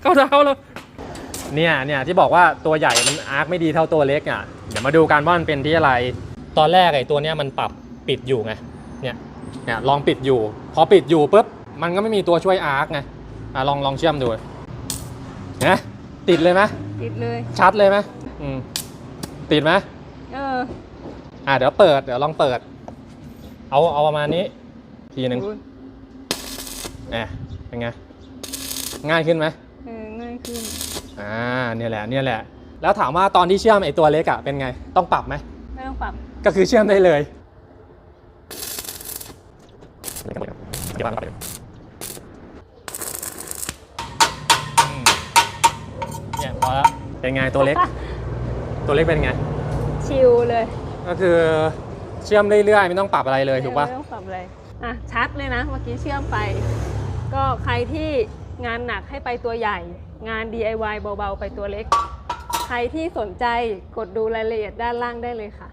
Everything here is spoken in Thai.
เข้าเท้าแล้วเนี่ยเนี่ยที่บอกว่าตัวใหญ่มันอาร์คไม่ดีเท่าตัวเล็กอะเดี๋ยวมาดูกันว่ามันเป็นที่อะไร ตอนแรกไอ้ตัวเนี้ยมันปรับปิดอยู่ไงเนี่ยเนี่ยลองปิดอยู่ พอปิดอยู่ปุ๊บมันก็ไม่มีตัวช่วยอาร์คไงอะลองลองเชื่อมดูนะติดเลยไหมติดเลย ชัดเลยไหมอืมติดไหมเอออะเดี๋ยวเปิดเดี๋ยวลองเปิด เอาเอาประมาณนี้ทีหนึ่ง อุ๊ยแหมเป็นไง ง่ายขึ้นไหมเออง่ายขึ้น อ่าเนี่ยแหละเนี่ยแหละ แล้วถามว่าตอนที่เชื่อมไอตัวเล็กอะเป็นไง ต้องปรับไหม ไม่ต้องปรับ ก็คือเชื่อมได้เลยอืมเนี่ยพอแล้วเป็นไงตัวเล็ก ตัวเล็กเป็นไง ชิลเลย ก็คือเชื่อมเรื่อยๆ ไม่ต้องปรับอะไรเลยถูกปะ ไม่ต้องปรับเลย อะชัดเลยนะเมื่อกี้เชื่อมไป ก็ใครที่งานหนักให้ไปตัวใหญ่ งาน DIY เบาๆ ไปตัวเล็ก ใครที่สนใจกดดูรายละเอียดด้านล่างได้เลยค่ะ